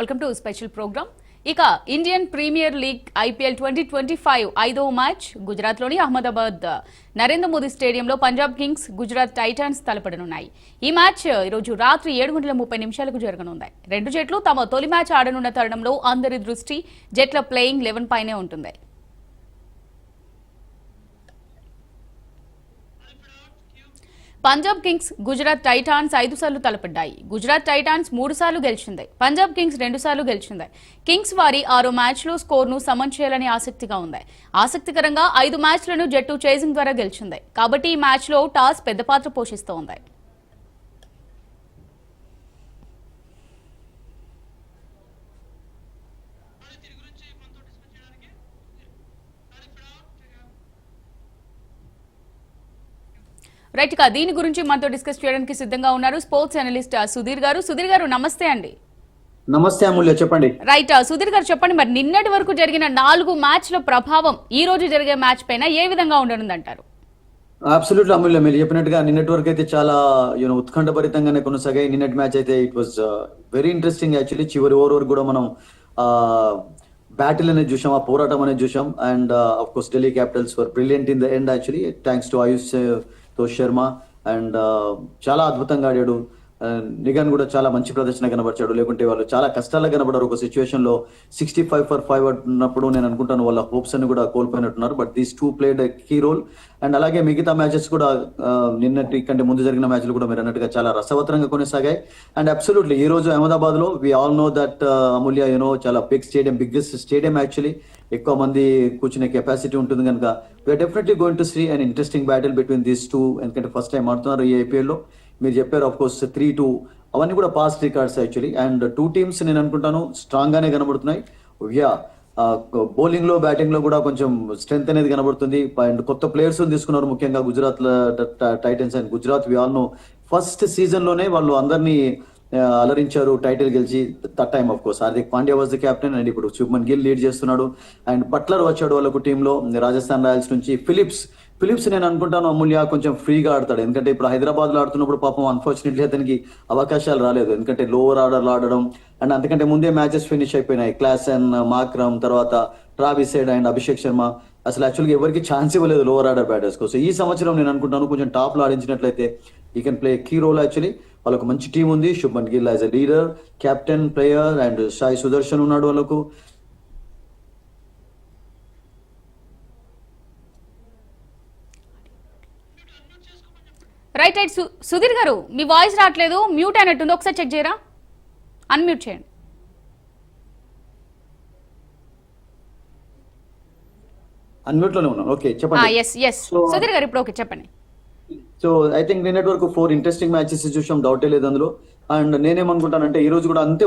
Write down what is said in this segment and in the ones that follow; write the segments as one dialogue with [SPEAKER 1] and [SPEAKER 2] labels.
[SPEAKER 1] Welcome to special programme ఇక Indian Premier League IPL twenty twenty five ఐదవ match గుజరాత్లోని అహ్మదాబాద్. నరేంద్ర మోదీ స్టేడియంలో పంజాబ్ కింగ్స్ గుజరాత్ టైటాన్స్ తలపడనున్నాయి. ఈ మ్యాచ్ ఈరోజు రాత్రి ఏడు గంటల ముప్పై నిమిషాలకు జరగనుంది. రెండు జట్లు తమ తొలి మ్యాచ్ ఆడనున్న తరుణంలో అందరి దృష్టి జట్ల ప్లేయింగ్ లెవెన్ పైనే ఉంటుంది. పంజాబ్ కింగ్స్ గుజరాత్ టైటాన్స్ ఐదు సార్లు తలపడ్డాయి. గుజరాత్ టైటాన్స్ మూడు సార్లు గెలిచింది. పంజాబ్ కింగ్స్ రెండు సార్లు గెలిచింది. కింగ్స్ వారి ఆరో మ్యాచ్లో స్కోర్ను సమన్ చేయాలని ఆసక్తిగా ఉంది. ఆసక్తికరంగా ఐదు మ్యాచ్లను జట్టు చేసింగ్ ద్వారా గెలిచింది. కాబట్టి ఈ మ్యాచ్లో టాస్ పెద్ద పాత్ర పోషిస్తోంది. రైట్ ఇక దీని గురించి మనతో డిస్కస్ చేయడానికి సిద్ధంగా ఉన్నారు స్పోర్ట్స్ అనలిస్ట్ సుధీర్ గారు. సుధీర్ గారు నమస్తే అండి.
[SPEAKER 2] నమస్తే అమూల్య చెప్పండి.
[SPEAKER 1] రైట్ సుధీర్ గారు చెప్పండి మరి నిన్నటి వరకు జరిగిన నాలుగు మ్యాచ్ల ప్రభావం ఈ రోజు జరిగే మ్యాచ్ పైన ఏ విధంగా ఉండనుందంటారు?
[SPEAKER 2] అబ్సల్యూట్ అమూల్య మీరు చెప్పినట్టుగా నిన్నటి వరకు అయితే చాలా యూనో ఉత్కంఠభరితంగానే కొనసాగాయి. నిన్నటి మ్యాచ్ అయితే it was very interesting actually చివరి ఓవర్ వరకు కూడా మనం బ్యాటిల్ అనేది చూసాం ఆ పోరాటం అనేది చూసాం. And of course Delhi Capitals were brilliant in the end actually thanks to Ashutosh Sharma and చాలా అద్భుతంగా ఆడాడు. Um, నిగన్ కూడా చాలా మంచి ప్రదర్శన కనబరిచాడు. లేకుంటే వాళ్ళు చాలా కష్టాల్లో కనబడారు. ఒక సిచ్యువేషన్లో సిక్స్టీ ఫైవ్ ఫర్ ఫైవ్ ఉన్నప్పుడు నేను అనుకుంటాను వాళ్ళ హోప్స్ అని కూడా కోల్పోయినట్టున్నారు. But these two played key role and అలాగే మిగతా మ్యాచెస్ కూడా uh, నిన్నటి కంటే ముందు జరిగిన మ్యాచ్లు కూడా మీరు అన్నట్టుగా చాలా రసవత్తరంగా కొనసాగాయి. అండ్ అబ్సల్యూట్లీ ఈ రోజు అహ్మదాబాద్లో we all know that uh, Amulya you know చాలా big stadium biggest stadium actually ఎక్కువ మంది కూర్చునే కెపాసిటీ ఉంటుంది కనుక. We're definitely going to see and interesting battle between these two ఎందుకంటే ఫస్ట్ టైం ఆడుతున్నారు ఈ ఐపీఎల్లో మీరు చెప్పారు ఆఫ్ కోర్స్ త్రీ టూ అవన్నీ కూడా past records actually and two teams నేను అనుకుంటాను స్ట్రాంగ్ గానే కనబడుతున్నాయి. యా బౌలింగ్లో బ్యాటింగ్లో కూడా కొంచెం స్ట్రెంత్ అనేది కనబడుతుంది. అండ్ కొత్త ప్లేయర్స్ తీసుకున్నారు ముఖ్యంగా గుజరాత్ టైటన్స్ అండ్ గుజరాత్ వి ఫస్ట్ సీజన్లోనే వాళ్ళు అందరినీ అలరించారు టైటిల్ గెలిచి that time of course Hardik Pandya was the captain and ఇప్పుడు శుభ్మన్ గిల్ లీడ్ చేస్తున్నాడు. అండ్ బట్లర్ వచ్చాడు వాళ్ళకు టీంలో రాజస్థాన్ రాయల్స్ నుంచి ఫిలిప్స్ ఫిలిప్స్ నేను అనుకుంటాను అమూల్య కొంచెం ఫ్రీగా ఆడతాడు. ఎందుకంటే ఇప్పుడు హైదరాబాద్లో ఆడుతున్నప్పుడు పాపం అన్ఫార్చునేట్లీ అతనికి అవకాశాలు రాలేదు. ఎందుకంటే లోవర్ ఆర్డర్లు ఆడడం అండ్ అంతకంటే ముందే మ్యాచెస్ ఫినిష్ అయిపోయినాయి. క్లాస్ మాక్రమ్ తర్వాత ట్రావిసైడ్ అండ్ అభిషేక్ శర్మ అసలు యాక్చువల్గా ఎవరికి ఛాన్స్ ఇవ్వలేదు లోవర్ ఆర్డర్ బ్యాటర్స్ కోసం ఈ సంవత్సరం నేను అనుకుంటాను కొంచెం టాప్లో ఆడించినట్లయితే he can play key role actually వాళ్ళకు మంచి టీం ఉంది. Shubman Gill as a leader captain player and Sai Sudharsan ఉన్నాడు వాళ్ళకు.
[SPEAKER 1] రైట్ రైట్ సుధీర్ గారు మీ వాయిస్ రావట్లేదు మ్యూట్ అయినట్టుంది ఒకసారి చెక్ చేయరా? అన్మ్యూట్ చేయండి.
[SPEAKER 2] ఉన్నాను. ఓకే చెప్పండి.
[SPEAKER 1] ఎస్ ఎస్
[SPEAKER 2] So-
[SPEAKER 1] సుధీర్ గారు ఇప్పుడు ఓకే చెప్పండి.
[SPEAKER 2] సో ఐ థింక్ నిన్నటి వరకు ఫోర్ ఇంట్రెస్టింగ్ మ్యాచెస్ చూసాం డౌటే లేదు అందులో. అండ్ నేనేమనుకుంటానంటే ఈ రోజు కూడా అంతే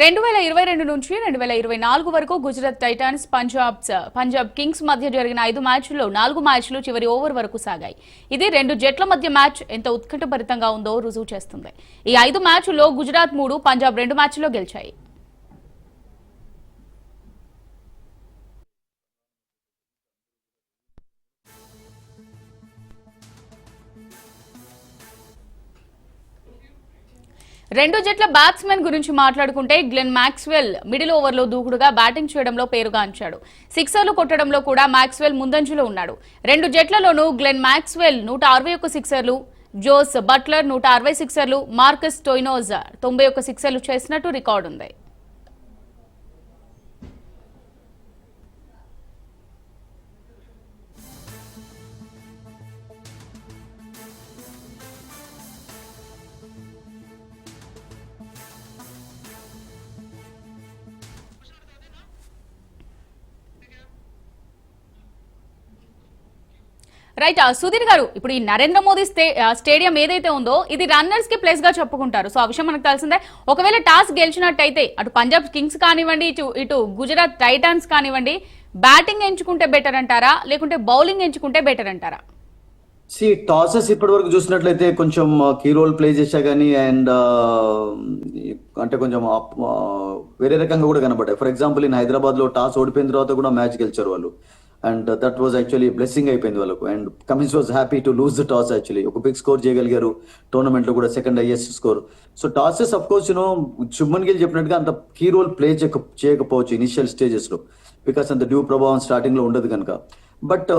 [SPEAKER 1] రెండు వేల ఇరవై రెండు నుంచి రెండు వేల ఇరవై నాలుగు వరకు గుజరాత్ టైటాన్స్ పంజాబ్ పంజాబ్ కింగ్స్ మధ్య జరిగిన ఐదు మ్యాచ్ల్లో నాలుగు మ్యాచ్లు చివరి ఓవర్ వరకు సాగాయి. ఇది రెండు జట్ల మధ్య మ్యాచ్ ఎంత ఉత్కంఠభరితంగా ఉందో రుజువు చేస్తుంది. ఈ ఐదు మ్యాచ్ల్లో గుజరాత్ మూడు పంజాబ్ రెండు మ్యాచ్ల్లో గెలిచాయి. రెండు జట్ల బ్యాట్స్మెన్ గురించి మాట్లాడుకుంటే గ్లెన్ మ్యాక్స్వెల్ మిడిల్ ఓవర్లో దూకుడుగా బ్యాటింగ్ చేయడంలో పేరుగాంచాడు సిక్సర్లు కొట్టడంలో కూడా మ్యాక్స్వెల్ ముందంజలో ఉన్నాడు. రెండు జట్లలోనూ గ్లెన్ మ్యాక్స్వెల్ నూట అరవై ఒక్క సిక్సర్లు జోస్ బట్లర్ నూట అరవై సిక్సర్లు మార్కస్ టోయినోజ్ తొంభై ఒక్క సిక్సర్లు చేసినట్టు రికార్డు ఉంది రైట్ సుధీర్ గారు ఇప్పుడు ఈ నరేంద్ర మోదీ స్టే స్టేడియం ఏదైతే ఉందో ఇది రన్నర్స్కి ప్లేస్గా చెప్పుకుంటారు. సో ఆ విషయం మనకు తెలిసిందే. ఒకవేళ టాస్ గెలిచినట్టయితే అటు పంజాబ్ కింగ్స్ కానివ్వండి ఇటు ఇటు గుజరాత్ టైటాన్స్ కానివ్వండి బ్యాటింగ్ ఎంచుకుంటే బెటర్ అంటారా? లేకుంటే బౌలింగ్ ఎంచుకుంటే బెటర్ అంటారా?
[SPEAKER 2] సి టాసెస్ ఇప్పటి వరకు చూసినట్లయితే కొంచెం కీ రోల్ ప్లే చేశా కానీ అండ్ అంటే కొంచెం వేరే రకంగా కూడా కనబడ్డాయి ఫర్ ఎగ్జాంపుల్ ఇన్ హైదరాబాద్లో టాస్ ఓడిపోయిన తర్వాత కూడా మ్యాచ్ గెలిచారు వాళ్ళు. And that was actually blessing అయిపోయింది వాళ్ళకు. And Cummins was happy to lose the toss actually ఒక బిగ్ స్కోర్ చేయగలిగారు. టోర్నమెంట్లో కూడా second highest score so tosses of course you know Shubman Gill చెప్పినట్టుగా అంత కీ రోల్ ప్లే చేయక చేయకపోవచ్చు ఇనిషియల్ స్టేజెస్లో. బికాస్ అంత డ్యూ ప్రభావం స్టార్టింగ్లో ఉండదు కనుక. బట్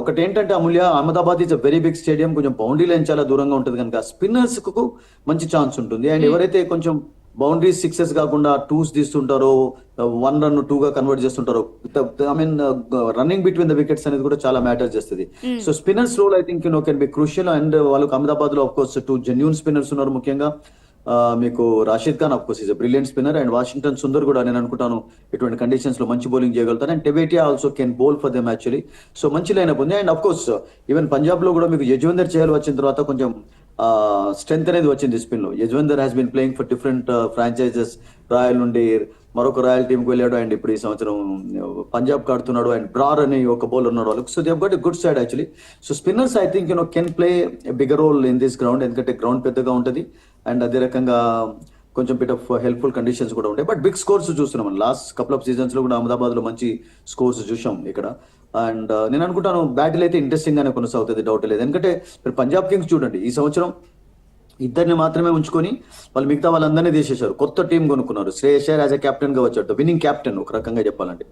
[SPEAKER 2] ఒకటి ఏంటంటే Amulya Ahmedabad is a very big stadium కొంచెం బౌండరీ లైన్ చాలా దూరంగా ఉంటుంది కనుక. స్పిన్నర్స్కు మంచి ఛాన్స్ ఉంటుంది. అండ్ ఎవరైతే కొంచెం బౌండరీస్ సిక్సెస్ కాకుండా టూస్ తీస్తుంటారో వన్ రన్ టూ గా convert చేస్తుంటారో. I mean running between the wickets అనేది కూడా చాలా మ్యాటర్ చేస్తుంది. So spinners role I think no can be crucial and వాళ్ళకి అహ్మదాబాద్లో కోర్స్ టూ జెన్యూన్ స్పిన్నర్స్ ఉన్నారు ముఖ్యంగా. మీకు Rashid Khan course is brilliant spinner and Washington Sundar కూడా నేను అనుకుంటాను ఇటువంటి కండిషన్స్లో మంచి బౌలింగ్ చేయగలుగుతారు. And టెబేటియా also can bowl for them actually so మంచి లైనప్ ఉంది. అండ్ అఫ్ కోర్స్ ఈవెన్ పంజాబ్లో కూడా మీకు యజ్వేందర్ చేయాలి వచ్చిన తర్వాత కొంచెం స్ట్రెంత్ అనేది వచ్చింది స్పిన్లో Yuzvendra has been playing for different franchises Royal నుండి మరొక రాయల్ టీమ్ వెళ్ళాడు. అండ్ ఇప్పుడు ఈ సంవత్సరం పంజాబ్ కాడుతున్నాడు అండ్ బ్రార్ అనే ఒక బౌలర్ ఉన్నాడు వాళ్ళకి. So they've got good side actually so spinners I think you know can play bigger role in this ground ఎందుకంటే గ్రౌండ్ పెద్దగా ఉంటుంది. అండ్ అదే రకంగా కొంచెం బిట్ ఆఫ్ హెల్ప్ఫుల్ కండిషన్స్ కూడా ఉంటాయి. బట్ బిగ్ స్కోర్స్ చూస్తున్నాం. లాస్ట్ కపుల్ ఆఫ్ సీజన్స్లో కూడా అహ్మదాబాద్లో మంచి స్కోర్స్ చూసాం ఇక్కడ. అండ్ uh, నేను అనుకుంటాను బ్యాటిల్ అయితే ఇంట్రెస్టింగ్ గానే కొనసాగుతుంది డౌట్ లేదు. ఎందుకంటే మీరు పంజాబ్ కింగ్స్ చూడండి ఈ సంవత్సరం ఇద్దరిని మాత్రమే ఉంచుకొని వాళ్ళు మిగతా వాళ్ళందరినీ తీసేశారు. కొత్త టీం కొనుక్కున్నారు. శ్రేయస్ యాజ్ అ కెప్టెన్గా వచ్చాడు. విన్నింగ్ కెప్టెన్ ఒక రకంగా చెప్పాలంటే.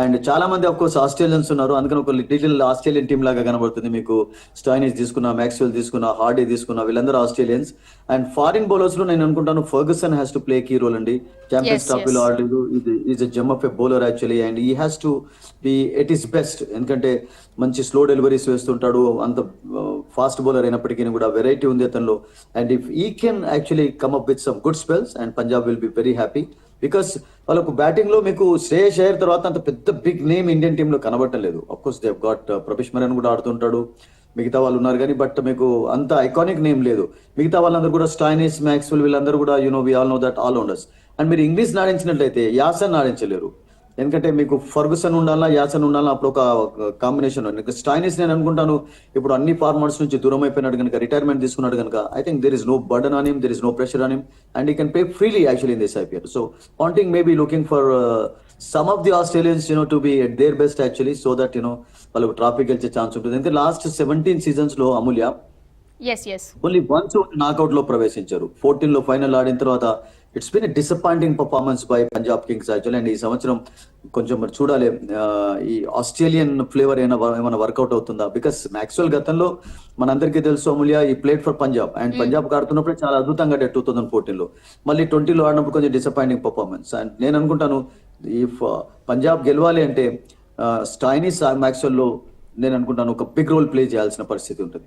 [SPEAKER 2] అండ్ చాలా మంది ఆఫ్ కోర్స్ ఆస్ట్రేలియన్స్ ఉన్నారు. అందుకని ఒక లిటిల్ ఆస్ట్రేలియన్ టీం లాగా కనబడుతుంది మీకు. స్టాయినిస్ తీసుకున్న మ్యాక్స్వెల్ తీసుకున్న హార్డీ తీసుకున్న వీళ్ళందరూ ఆస్ట్రేలియన్స్ అండ్ ఫారిన్ బౌలర్స్లో నేను అనుకుంటాను Ferguson has to play key role అండి. ఛాంపియన్స్
[SPEAKER 1] Yes,
[SPEAKER 2] ట్రాఫీలో. ఆడలేదు. ఇది is a gem of a bowler actually and he has to be at his best ఎందుకంటే మంచి స్లో డెలివరీస్ వేస్తుంటాడు. అంత ఫాస్ట్ బౌలర్ అయినప్పటికీ కూడా వెరైటీ ఉంది అతనిలో. And if he can actually come up with some good spells and Punjab will be very happy because వాళ్ళకు బ్యాటింగ్లో మీకు శ్రేయస్ అయ్యర్ తర్వాత అంత పెద్ద బిగ్ నేమ్ ఇండియన్ టీమ్లో కనబట్టలేదు of course they've got Prabhsimran కూడా ఆడుతుంటాడు. మిగతా వాళ్ళు ఉన్నారు కానీ బట్ మీకు అంత ఐకానిక్ నేమ్ లేదు. మిగతా వాళ్ళందరూ కూడా స్టాయినిస్ మ్యాక్స్వెల్ వీళ్ళందరూ కూడా you know we all know that all rounders and మీరు ఇంగ్లీష్ నాడించినట్లయితే యాసన్ నాడించలేరు. ఎందుకంటే మీకు ఫర్గుసన్ ఉండాలా యాసన్ ఉండాలా అప్పుడు ఒక కాంబినేషన్ స్టైనిస్ నేను అనుకుంటాను ఇప్పుడు అన్ని ఫార్మర్స్ నుంచి దూరం అయిపోయినాడు కనుక రిటైర్మెంట్ తీసుకున్నాడు కనుక I think there is no burden on him there is no pressure on him and he can play freely actually in this IPL so Ponting may be looking for some of the Australians you know to be at their best actually so that you know వాళ్ళకు trophy గెలిచే chance ఉంటుంది. ఎందుకంటే last seventeen సీజన్స్లో అమూల్య only once నాకౌట్లో ప్రవేశించారు. ఫోర్టీన్లో final ఆడిన తర్వాత it's been disappointing performance by Punjab Kings actual and ఈ సంవత్సరం కొంచెం మరి చూడాలి. ఈ ఆస్ట్రేలియన్ ఫ్లేవర్ ఏమైనా ఏమైనా వర్కౌట్ అవుతుందా? బికాస్ మ్యాక్స్వెల్ గతంలో మనందరికీ తెలుసు Amulya he played for Punjab and Punjab ఆడుతున్నప్పుడు చాలా అద్భుతంగా ఆడాడు టూ థౌసండ్ ఫోర్టీన్లో. మళ్ళీ ట్వంటీలో ఆడినప్పుడు కొంచెం డిసప్పాయింటింగ్ పర్ఫార్మెన్స్ అండ్ నేను అనుకుంటాను ఇఫ్ పంజాబ్ గెలవాలి అంటే స్టైనిస్ మ్యాక్స్వెల్లో నేను అనుకుంటాను ఒక బిగ్ రోల్ ప్లే చేయాల్సిన పరిస్థితి ఉంటుంది.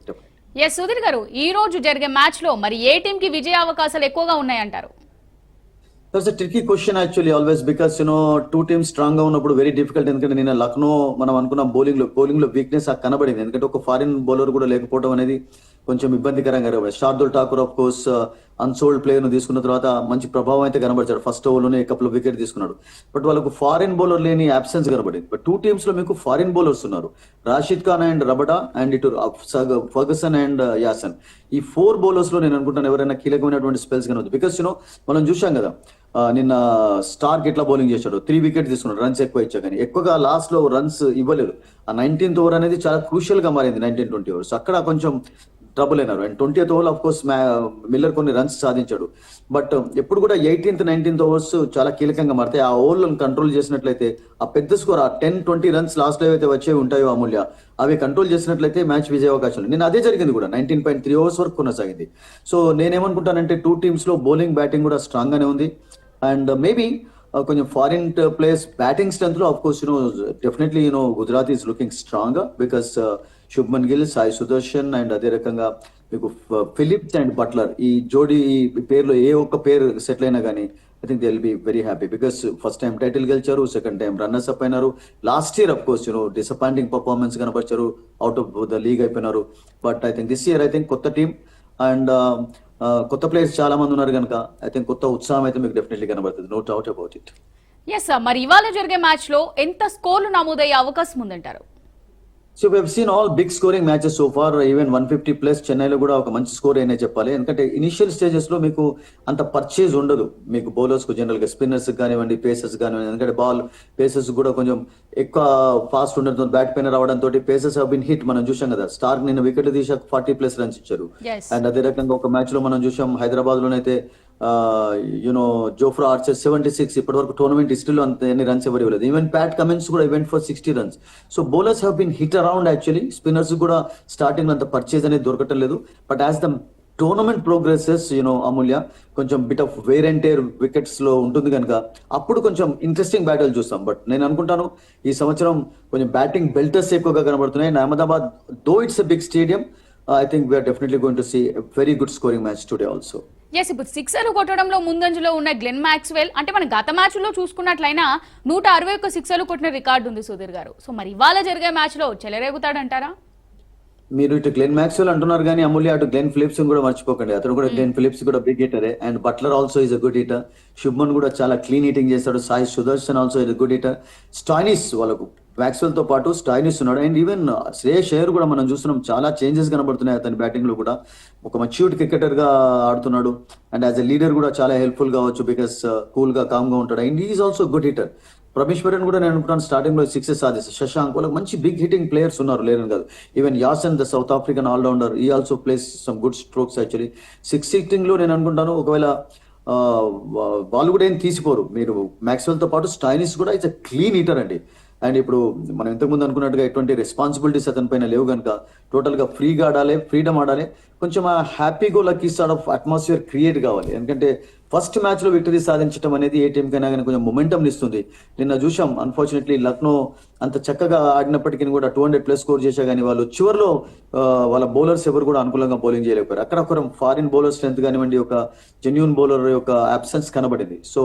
[SPEAKER 1] ఎస్ సుధీర్ గారు ఈ రోజు జరిగే మ్యాచ్లో మరి ఏ టీం కి విజయ అవకాశాలు ఎక్కువగా ఉన్నాయంటారు?
[SPEAKER 2] That's a tricky question actually always because you know two teams స్ట్రాంగ్గా ఉన్నప్పుడు వెరీ డిఫికల్ట్ ఎందుకంటే నేను లక్నో మనం అనుకున్న బౌలింగ్లో బౌలింగ్లో వీక్నెస్ కనబడింది. ఎందుకంటే ఒక ఫారిన్ బౌలర్ కూడా లేకపోవడం అనేది కొంచెం ఇబ్బందికరంగా కనబడింది Shardul Thakur of course unsold ప్లేయర్ను తీసుకున్న తర్వాత మంచి ప్రభావం అయితే కనబరిచాడు. ఫస్ట్ ఓవర్లోనే వికెట్ తీసుకున్నాడు. బట్ వాళ్ళకు ఫారిన్ బౌలర్ లేని అబ్సెన్స్ కనబడింది. బట్ టూ టీమ్స్లో మీకు ఫారిన్ బౌలర్స్ ఉన్నారు. Rashid Khan and Rabada and ఇటు ఫర్గసన్ అండ్ యాసన్ ఈ ఫోర్ బౌలర్స్లో నేను అనుకుంటాను ఎవరైనా కీలకమైనటువంటి స్పెల్స్ కనవచ్చు బికాస్ యూనో మనం చూసాం కదా uh, నిన్న స్టార్క్ ఎట్లా బౌలింగ్ చేశాడు త్రీ వికెట్ తీసుకున్నాడు రన్స్ ఎక్కువ ఇచ్చా కానీ. ఎక్కువగా లాస్ట్లో రన్స్ ఇవ్వలేదు. ఆ నైన్టీన్త్ ఓవర్ అనేది చాలా క్రూషియల్గా మారింది నైన్టీన్ ట్వంటీ ఓవర్స్ అక్కడ కొంచెం ట్రబుల్ అయినారు. And twenty over of course Miller కొన్ని రన్స్ సాధించాడు. బట్ um, ఎప్పుడు కూడా ఎయిటీన్త్ నైన్టీన్త్ ఓవర్స్ చాలా కీలకంగా మారుతాయి. ఆ ఓవర్లను కంట్రోల్ చేసినట్లయితే ఆ పెద్ద స్కోర్ ఆ టెన్ ట్వంటీ రన్స్ లాస్ట్లో అయితే వచ్చేవి ఉంటాయో అమూల్య అవి కంట్రోల్ చేసినట్లయితే మ్యాచ్ విజయ అవకాశాలు. నేను అదే జరిగింది కూడా. నైన్టీన్ పాయింట్ త్రీ ఓవర్స్ వరకు కొనసాగింది. సో నేనేమనుకుంటానంటే టూ టీమ్స్లో బౌలింగ్ బ్యాటింగ్ కూడా స్ట్రాంగ్ గానే ఉంది. అండ్ మేబీ uh, కొంచెం foreign players batting స్ట్రెంత్లో course you know definitely you know Gujarat is looking strong because Shubman Gill Sai Sudharsan and అదే రకంగా మీకు ఫిలిప్స్ అండ్ బట్లర్ ఈ జోడీ ఈ పేర్లో ఏ ఒక్క పేరు సెటిల్ అయినా కానీ I think they will be very happy because first time title గెలిచారు సెకండ్ టైం రన్నర్స్ అప్ అయినారు. Last year of course you know disappointing performance కనపరిచారు out of the league అయిపోయినారు. But I think this year I think కొత్త team and కొత్త players చాలా మంది ఉన్నారు కనుక I think కొత్త ఉత్సాహం అయితే మీకు డెఫినెట్లీ కనబడుతుంది. No doubt about it
[SPEAKER 1] yes మరి ఇవాళ జరిగే మ్యాచ్లో ఎంత స్కోర్లు నమోదయ్యే అవకాశం ఉందంటారు?
[SPEAKER 2] So we seen all big scoring matches so far even one fifty plus చెన్నైలో కూడా ఒక మంచి స్కోర్ అయినా చెప్పాలి. ఎందుకంటే ఇనిషియల్ స్టేజెస్లో మీకు అంత పర్చేజ్ ఉండదు. మీకు బౌలర్స్కు జనరల్గా స్పిన్నర్స్ కానివ్వండి పేసర్స్ కానివ్వండి ఎందుకంటే బాల్ పేసర్స్ కూడా కొంచెం ఎక్కువ ఫాస్ట్ ఉండడంతో బ్యాట్ పైన రావడంతో పేసర్స్ హావ్ బిన్ హిట్ మనం చూసాం కదా స్టార్ నిన్న వికెట్ తీసాక ఫార్టీ ప్లస్ రన్స్ ఇచ్చారు. అండ్ అదే రకంగా ఒక మ్యాచ్లో మనం చూసాం Hyderabad లోనైతే you know Jofra Archer seventy six ఇప్పటి వరకు టోర్నమెంట్ హిస్టరీలో అంత ఎన్ని రన్స్ ఎవరు ఇవ్వలేదు. ఈవెన్ ప్యాట్ కమెన్స్ కూడా event for sixty runs so bowlers have been hit around actually spinners కూడా స్టార్టింగ్ అంత పర్చేజ్ అనేది దొరకటం లేదు. But as the tournament progresses you know అమూల్య కొంచెం bit of wear and tear వికెట్స్లో ఉంటుంది కనుక అప్పుడు కొంచెం ఇంట్రెస్టింగ్ బ్యాటిల్ చూస్తాం. బట్ నేను అనుకుంటాను ఈ సంవత్సరం కొంచెం బ్యాటింగ్ బెల్టర్స్ ఎక్కువగా కనబడుతున్నాయి. Ahmedabad though it's a big stadium I think we are definitely going to see very good scoring match today also
[SPEAKER 1] as ఇప్పుడు సిక్సర్ కొట్టడంలో ముందంజలో ఉన్న గ్లెన్ మ్యాక్స్వెల్ అంటే మన గత మ్యాచ్లో చూసుకున్నట్లయినా నూట అరవై ఒక్క సిక్సర్లు కొట్టిన రికార్డు ఉంది సుధీర్ గారు. సో మరి ఇవాళ జరిగే మ్యాచ్లో చెలరేగుతాడంటారా?
[SPEAKER 2] మీరు ఇటు గ్లెన్ మ్యాక్స్వెల్ అంటున్నారు కానీ అమూల్య అటు గ్లెన్ ఫిలిప్స్ కూడా మర్చిపోకండి. అతను కూడా గ్లెన్ ఫిలిప్స్ కూడా big హిటరే and Buttler also is a good hitter Shubman కూడా చాలా క్లీన్ హిటింగ్ చేస్తాడు. Sai Sudharsan also is a good hitter Stoinis వాళ్ళకు వ్యాక్స్వెల్తో పాటు స్టాయినిస్ ఉన్నాడు. అండ్ ఈవెన్ శ్రేయస్ అయ్యర్ కూడా మనం చూస్తున్నాం. చాలా చేంజెస్ కనబడుతున్నాయి అతని బ్యాటింగ్లో కూడా. ఒక మచ్యూర్డ్ క్రికెటర్గా ఆడుతున్నాడు. అండ్ యాజ్ ఎ లీడర్ కూడా చాలా హెల్ప్ఫుల్ కావచ్చు బికాస్ కూల్ uh, గా కామ్గా ఉంటాడు. And is also good hitter Prameshwaran కూడా నేను అనుకుంటాను స్టార్టింగ్లో సిక్సెస్ సాధిస్తారు శశాంక్ వాళ్ళకి మంచి బిగ్ హిట్టింగ్ ప్లేయర్స్ ఉన్నారు. లేరని కాదు. Even Jansen the South African allrounder he also plays some good strokes actually six హిట్టింగ్లో నేను అనుకుంటాను. ఒకవేళ uh, వాళ్ళు కూడా ఏం తీసిపోరు. మీరు మ్యాక్స్వెల్తో పాటు స్టైనిస్ కూడా ఇట్స్ క్లీన్ హీటర్ అండి. అండ్ ఇప్పుడు మనం ఇంతకుముందు అనుకున్నట్టుగా ఎటువంటి రెస్పాన్సిబిలిటీస్ అతని పైన లేవు కనుక టోటల్గా ఫ్రీగా ఆడాలి ఫ్రీడమ్ ఆడాలి కొంచెం ఆ happy go lucky sort of atmosphere create కావాలి. ఎందుకంటే ఫస్ట్ మ్యాచ్లో విక్టరీ సాధించడం అనేది ఏ టీం కైనా కానీ కొంచెం మొమెంటం ఇస్తుంది. నిన్న చూసాం అన్ఫార్చునేట్లీ లక్నో అంత చక్కగా ఆడినప్పటికీ కూడా టూ హండ్రెడ్ ప్లస్ స్కోర్ చేశా కానీ వాళ్ళు చివరిలో వాళ్ళ బౌలర్స్ ఎవరు కూడా అనుకూలంగా బౌలింగ్ చేయలేకపోయారు. అక్కడ ఫారిన్ బౌలర్ స్ట్రెంత్ కానివ్వండి ఒక జెన్యున్ బౌలర్ యొక్క అబ్సెన్స్ కనబడింది. సో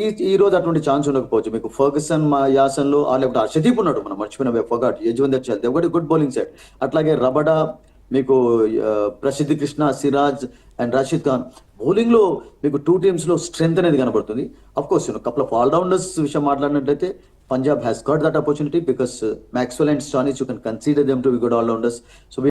[SPEAKER 2] ఈ ఈ రోజు అటువంటి ఛాన్స్ ఉండకపోవచ్చు. మీకు ఫర్గసన్ మా యాసన్లో లేకపోతే హర్షదీప్ ఉన్నాడు మనం మర్చిపోయిన ఫగాట్ యజ్వందర్ చల్ ఒకటి గుడ్ బౌలింగ్ సెట్ అట్లాగే రబడా మీకు ప్రసిద్ధి కృష్ణ సిరాజ్ అండ్ రషీద్ ఖాన్. బౌలింగ్లో మీకు టూ టీమ్స్లో స్ట్రెంత్ అనేది కనబడుతుంది. Of course couple of allrounders విషయం మాట్లాడినట్లయితే Punjab has got that opportunity because Maxwell and Stoinis you can consider them to be good allrounders so